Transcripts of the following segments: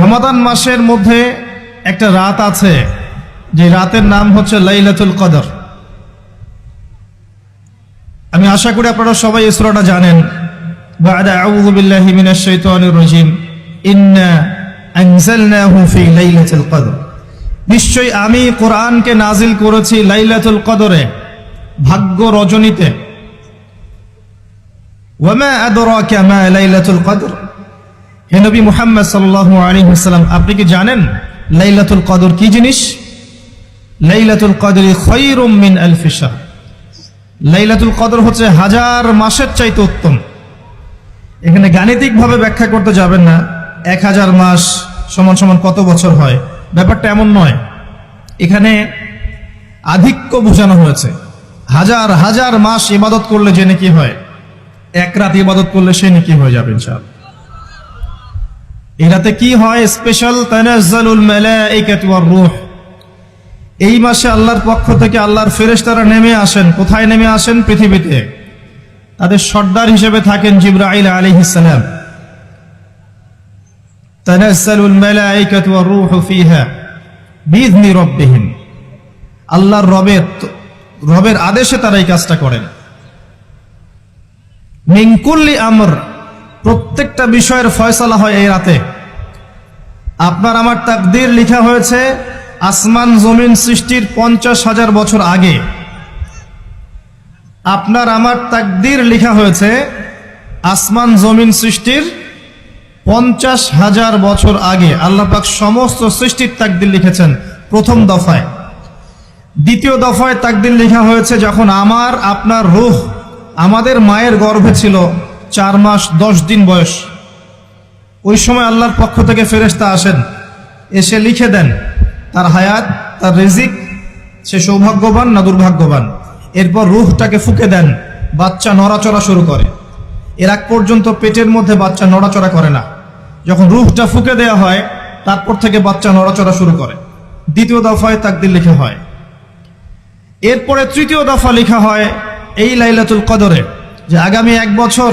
রমাদান মাসের মধ্যে একটা রাত আছে, যে রাতের নাম হচ্ছে লাইলাতুল কদর। আমি আশা করি আপনারা সবাই ইসরোটা জানেন। নিশ্চয়ই আমি কোরআনকে নাজিল করেছি লাইলাতুল কদরে, ভাগ্য রজনীতে। ওয়া মা আদরাকা লাইলাতুল কদর। হে নবী মুহাম্মদ সাল্লাল্লাহু আলাইহি ওয়াসাল্লাম, আপনি কি জানেন লাইলাতুল কদর কি জিনিস? লাইলাতুল কদরি খায়রুম মিন আলফি শাহর। লাইলাতুল কদর হচ্ছে হাজার মাসের চাইতে উত্তম। এখানে গাণিতিকভাবে ব্যাখ্যা করতে যাবেন না। এক হাজার মাস সমান সমান কত বছর হয়? ব্যাপারটা এমন নয়। এখানে আধিক্য বোঝানো হয়েছে। হাজার হাজার মাস ইবাদত করলে যে নাকি হয়। এক রাত ইবাদত করলে সে নাকি হয়ে যাবে, ইনশাআল্লাহ। এই রাতে কি হয়? স্পেশাল তানাজ্জালুল মালাইকাতু ওয়ার রূহ। এই মাসে আল্লাহর পক্ষ থেকে আল্লাহর ফেরেশতারা নেমে আসেন। কোথায় নেমে আসেন? পৃথিবীতে। তাদের সর্দার হিসেবে থাকেন জিব্রাইল আলাইহিস সালাম। তানাজ্জালুল মালাইকাতু ওয়ার রূহু ফিহা বিইذনি রাব্বিহিম। আল্লাহর রবের রবের আদেশে তারা এই কাজটা করেন। মিনকুল্লি আমর প্রত্যেকটা বিষয়ের ফয়সালা হয় এই রাতে। আপনার আমার তাকদির লেখা হয়েছে, আসমান জমিন সৃষ্টির পঞ্চাশ হাজার বছর আগে। আপনার আমার তাকদির লেখা হয়েছে, আসমান জমিন সৃষ্টির পঞ্চাশ হাজার বছর আগে। আল্লাহ পাক সমস্ত সৃষ্টির তাকদির লিখেছেন প্রথম দফায়। দ্বিতীয় দফায় তাকদির লেখা হয়েছে যখন আমার, আপনার রুহ, আমাদের মায়ের গর্ভে ছিল। চার মাস, দশ দিন বয়স। ওই সময় আল্লাহর পক্ষ থেকে ফেরেশতা আসেন। এসে লিখে দেন, তার হায়াত, তার রিজিক, সে সৌভাগ্যবান না দুর্ভাগ্যবান? এরপর রুহটাকে ফুকে দেন, বাচ্চা নড়াচড়া শুরু করে। এর আগ পর্যন্ত পেটের মধ্যে বাচ্চা নড়াচড়া করে না। যখন রুহটা ফুকে দেওয়া হয়, তারপর থেকে বাচ্চা নড়াচড়া শুরু করে। দ্বিতীয় দফায় তাকদির লেখা হয়। এরপরে তৃতীয় দফা লেখা হয়, এই লাইলাতুল কদরে, যে আগামী এক বছর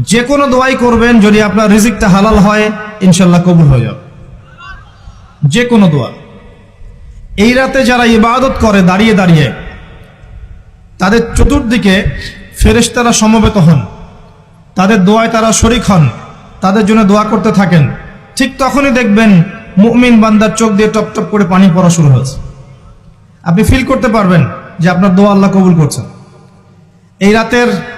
যে কোনো দোয়াই করবেন, যদি আপনার রিজিকটা হালাল হয়, ইনশাল্লাহ কবুল হয়ে যাবে। যে কোনো দোয়া। এই রাতে যারা ইবাদত করে, দাঁড়িয়ে দাঁড়িয়ে, তাদের চতুর্দিকে ফেরেশতারা সমবেত হন। তাদের দোয়ায় তারা শরিক হন। তাদের জন্য দোয়া করতে থাকেন। ঠিক তখনই দেখবেন মুমিন বান্দার চোখ দিয়ে টপ টপ করে পানি পড়া শুরু হয়েছে। আপনি ফিল করতে পারবেন যে আপনার দোয়া আল্লাহ কবুল করছেন। এই রাতের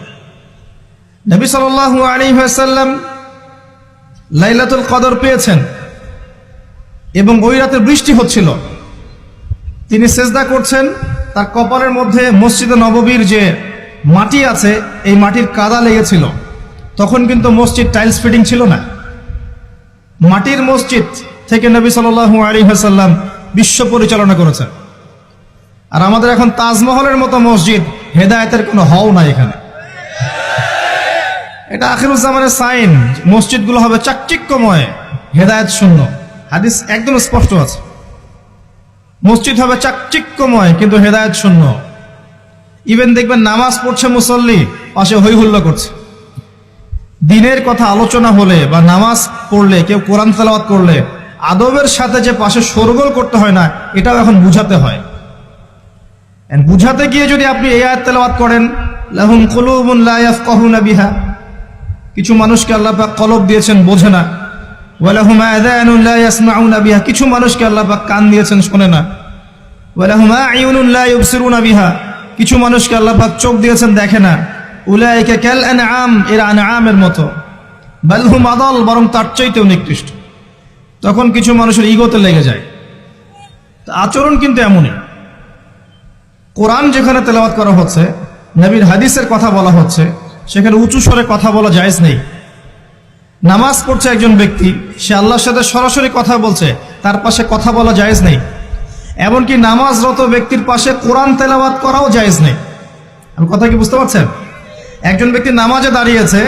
নবী সাল্লাল্লাহু আলাইহি ওয়াসাল্লাম লাইলাতুল কদর পেয়েছেন এবং ওই রাতে বৃষ্টি হচ্ছিল। তিনি সেজদা করছেন, তার কপালের মধ্যে মসজিদে নববীর যে মাটি আছে, এই মাটির কাদা লেগেছিল। তখন কিন্তু মসজিদ টাইলস ফিটিং ছিল না। মাটির মসজিদ থেকে নবী সাল্লাল্লাহু আলাইহি ওয়াসাল্লাম বিশ্ব পরিচালনা করেছেন। আর আমাদের এখন তাজমহলের মতো মসজিদ, হেদায়েতের কোনো হও নাই এখানে। এটা আখিরুজ্জামানের সাইন। মসজিদগুলো হবে চাকচিক্যময়। হেদায়েত শূন্য। হাদিস একদম স্পষ্ট আছে। মসজিদ হবে চাকচিক্যময়, কিন্তু হেদায়েত শূন্য। ইভেন দেখবেন নামাজ পড়ছে মুসল্লি, পাশে হই হুল্লো করছে। দিনের কথা আলোচনা হলে বা নামাজ পড়লে, কেউ কোরআন তেলাওয়াত করলে, আদবের সাথে যে পাশে সরগোল করতে হয় না, এটাও এখন বুঝাতে হয়। বুঝাতে গিয়ে যদি আপনি এই আয়াত তেলাওয়াত করেন, লাহুম ইয়াফকাহুনা বিহা। কিছু মানুষকে আল্লাহ পাক কলব দিয়েছেন, বোঝে না। ওয়ালাহুম আযানুন লা ইয়াসমাউনা বিহা। কিছু মানুষকে আল্লাহ পাক কান দিয়েছেন, শোনে না। ওয়ালাহুম লা ইউবসিরুনা বিহা। কিছু মানুষকে আল্লাহ পাক চোখ দিয়েছেন, দেখে না। উলাইকা কাল আনআম, এর আনআমের মতো। বাল হুম আদাল, বরং তার চাইতেও নিকৃষ্ট। তখন কিছু মানুষের ইগোতে লেগে যায়। আচরণ কিন্তু এমনই। কোরআন যেখানে তেলাওয়াত করা হচ্ছে, নবীর হাদিসের কথা বলা হচ্ছে সেখানে উঁচু স্বরে কথা বলা জায়েজ নেই। নামাজ পড়ছে একজন ব্যক্তি, সে আল্লাহর সাথে সরাসরি কথা বলছে, তার পাশে কথা বলা জায়েজ নেই। এমনকি নামাজরত ব্যক্তির পাশে কোরআন তেলাওয়াত করাও জায়েজ নেই। আমি কথা কি বুঝতে পারছেন? একজন ব্যক্তি নামাজে দাঁড়িয়েছে,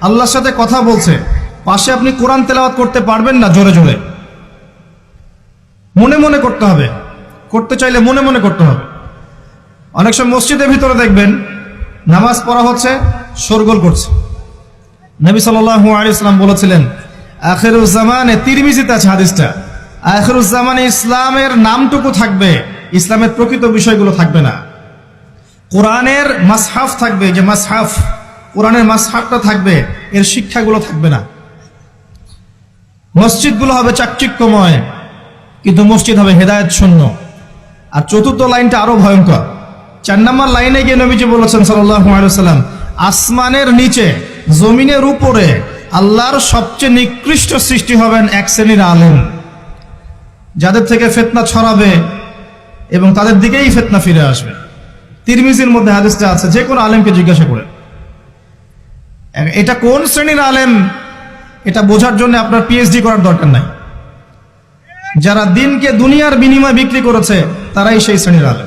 আল্লাহর সাথে কথা বলছে, পাশে আপনি কোরআন তেলাওয়াত করতে পারবেন না জোরে জোরে। মনে মনে করতে হবে, করতে চাইলে মনে মনে করতে হবে। অনেক সময় মসজিদের ভিতরে দেখবেন, নামাজ পড়া হচ্ছে শোরগোল করছে। নবী সাল্লাল্লাহু আলাইহি সাল্লাম বলেছিলেন আখিরুজ্জামানে তিরমিজিতে আছে হাদিসটা। আখিরুজ্জামানে ইসলামের নামটুকু থাকবে, ইসলামের প্রকৃত বিষয়গুলো থাকবে না। কোরআনের মাসহাফ থাকবে, যে মাসহাফ, কোরআনের মাসহাফটা থাকবে, এর শিক্ষাগুলো থাকবে না। মসজিদগুলো হবে চাকচিক্যময়, কিন্তু মসজিদ হবে হেদায়েত শূন্য আর চতুর্থ লাইনটা আরও ভয়ঙ্কর। চার নম্বর লাইনে গিয়ে নবীজি বলেছেন সাল্লাম আসমানের নিচে, জমিনের উপরে আল্লাহর সবচেয়ে নিকৃষ্ট সৃষ্টি হবেন এক শ্রেণির আলেম। যাদের থেকে ফেতনা ছড়াবে এবং তাদের দিকেই ফেতনা ফিরে আসবে। তিরমিজির মধ্যে হাদিসটা আছে, যে কোনো আলেমকে জিজ্ঞাসা করে। এটা কোন শ্রেণির আলেম? এটা বোঝার জন্য আপনার পিএইচডি করার দরকার নাই। যারা দিনকে দুনিয়ার বিনিময়ে বিক্রি করেছে, তারাই সেই শ্রেণির আলেম।